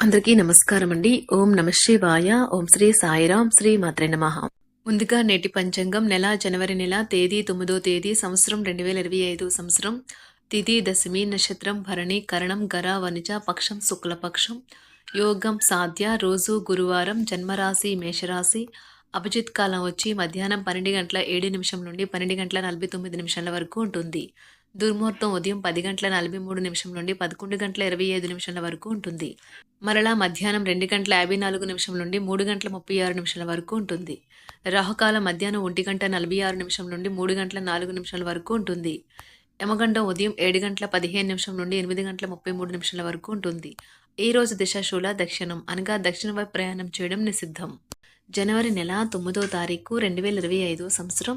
అందరికీ నమస్కారం అండి ఓం నమ శివాయ. ఓం శ్రీ సాయిరాం. శ్రీ మాత్రే నమ. ముందుగా నేటి పంచాంగం. నెల జనవరి నెల తేదీ తొమ్మిదో తేదీ సంవత్సరం రెండు వేల ఇరవై ఐదు సంవత్సరం. తిథి దశమి నక్షత్రం భరణి కరణం గర వనిజ పక్షం శుక్లపక్షం. యోగం సాధ్య రోజు గురువారం జన్మరాశి మేషరాశి. అభిజిత్ కాలం వచ్చి మధ్యాహ్నం పన్నెండు గంటల ఏడు నిమిషం నుండి పన్నెండు గంటల నలభై తొమ్మిది నిమిషాల వరకు ఉంటుంది. దుర్ముహూర్తం ఉదయం పది గంటల నలభై మూడు నిమిషం నుండి పదకొండు గంటల ఇరవై ఐదు నిమిషాల వరకు ఉంటుంది. మరలా మధ్యాహ్నం రెండు గంటల యాభై నాలుగు నిమిషం నుండి మూడు గంటల ముప్పై ఆరు నిమిషాల వరకు ఉంటుంది. రాహుకాలం మధ్యాహ్నం ఒంటి గంట నలభై ఆరు నిమిషం నుండి మూడు గంటల నాలుగు నిమిషాల వరకు ఉంటుంది. యమగండం ఉదయం ఏడు గంటల పదిహేను నిమిషం నుండి ఎనిమిది గంటల ముప్పై మూడు నిమిషాల వరకు ఉంటుంది. ఈ రోజు దిశాశూల దక్షిణం అనగా దక్షిణ వైపు ప్రయాణం చేయడం నిషిద్ధం. జనవరి నెల తొమ్మిదో తారీఖు రెండు వేల ఇరవై ఐదో సంవత్సరం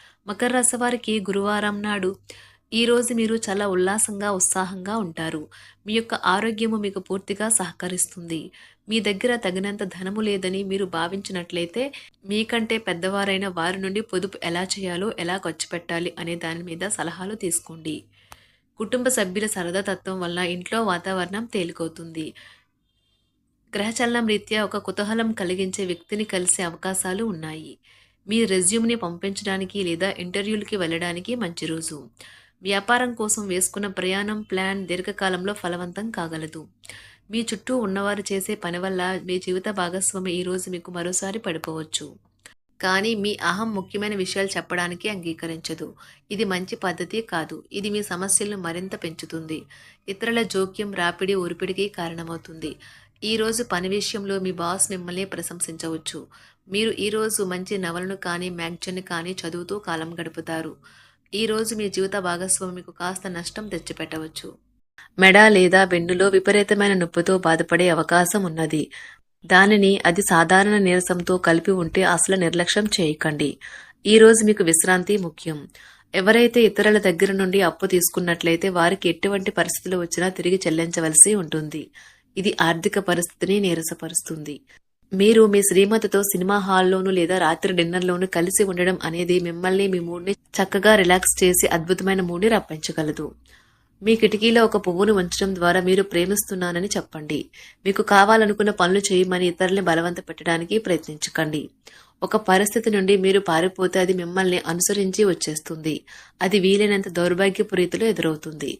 మకర రాశి వారికి గురువారం నాడు ఈరోజు మీరు చాలా ఉల్లాసంగా ఉత్సాహంగా ఉంటారు. మీ యొక్క ఆరోగ్యము మీకు పూర్తిగా సహకరిస్తుంది. మీ దగ్గర తగినంత ధనము లేదని మీరు భావించినట్లయితే మీకంటే పెద్దవారైన వారి నుండి పొదుపు ఎలా చేయాలో ఎలా ఖర్చు పెట్టాలి అనే దాని మీద సలహాలు తీసుకోండి. కుటుంబ సభ్యుల సరదా తత్వం వల్ల ఇంట్లో వాతావరణం తేలికవుతుంది. గ్రహచలనం రీత్యా ఒక కుతూహలం కలిగించే వ్యక్తిని కలిసే అవకాశాలు ఉన్నాయి. మీ రెజ్యూమ్ని పంపించడానికి లేదా ఇంటర్వ్యూలకి వెళ్ళడానికి మంచి రోజు. వ్యాపారం కోసం వేసుకున్న ప్రయాణం ప్లాన్ దీర్ఘకాలంలో ఫలవంతం కాగలదు. మీ చుట్టూ ఉన్నవారు చేసే పని వల్ల మీ జీవిత భాగస్వామి ఈరోజు మీకు మరోసారి పడిపోవచ్చు. కానీ మీ అహం ముఖ్యమైన విషయాలు చెప్పడానికి అంగీకరించదు. ఇది మంచి పద్ధతి కాదు. ఇది మీ సమస్యలను మరింత పెంచుతుంది. ఇతరుల జోక్యం రాపిడి ఒరిపిడికి కారణమవుతుంది. ఈరోజు పని విషయంలో మీ బాస్ మిమ్మల్ని ప్రశంసించవచ్చు. మీరు ఈరోజు మంచి నవలను కానీ మ్యాగజైన్ కానీ చదువుతూ కాలం గడుపుతారు. ఈరోజు మీ జీవిత భాగస్వామి మీకు కాస్త నష్టం తెచ్చిపెట్టవచ్చు. మెడ లేదా వెన్నులో విపరీతమైన నొప్పితో బాధపడే అవకాశం ఉన్నది. దానిని అది సాధారణ నీరసంతో కలిపి ఉంటే అసలు నిర్లక్ష్యం చేయకండి. ఈరోజు మీకు విశ్రాంతి ముఖ్యం. ఎవరైతే ఇతరుల దగ్గర నుండి అప్పు తీసుకున్నట్లయితే వారికి ఎటువంటి పరిస్థితులు వచ్చినా తిరిగి చెల్లించవలసి ఉంటుంది. ఇది ఆర్థిక పరిస్థితిని నీరసపరుస్తుంది. మీరు మీ శ్రీమతితో సినిమా హాల్లోనూ లేదా రాత్రి డిన్నర్లోనూ కలిసి ఉండడం అనేది మిమ్మల్ని మీ మూడ్ని చక్కగా రిలాక్స్ చేసి అద్భుతమైన మూడ్ని రప్పించగలదు. మీ కిటికీలో ఒక పువ్వును ఉంచడం ద్వారా మీరు ప్రేమిస్తున్నానని చెప్పండి. మీకు కావాలనుకున్న పనులు చేయమని ఇతరుల్ని బలవంత పెట్టడానికి ప్రయత్నించకండి. ఒక పరిస్థితి నుండి మీరు పారిపోతే అది మిమ్మల్ని అనుసరించి వచ్చేస్తుంది. అది వీలైనంత దౌర్భాగ్యపు రీతిలో ఎదురవుతుంది.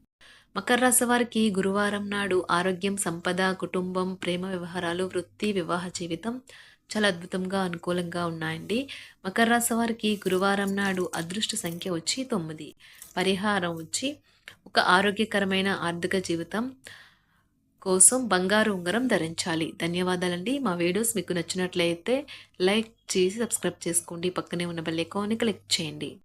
మకర రాశి వారికి గురువారం నాడు ఆరోగ్యం సంపద కుటుంబం ప్రేమ వ్యవహారాలు వృత్తి వివాహ జీవితం చాలా అద్భుతంగా అనుకూలంగా ఉన్నాయండి. మకర రాశి వారికి గురువారం నాడు అదృష్ట సంఖ్య వచ్చి తొమ్మిది. పరిహారం వచ్చి ఒక ఆరోగ్యకరమైన ఆర్థిక జీవితం కోసం బంగారు ఉంగరం ధరించాలి. ధన్యవాదాలండి. మా వీడియోస్ మీకు నచ్చినట్లయితే లైక్ చేసి సబ్స్క్రైబ్ చేసుకోండి. పక్కనే ఉన్న బెల్ ఐకాన్ని క్లిక్ చేయండి.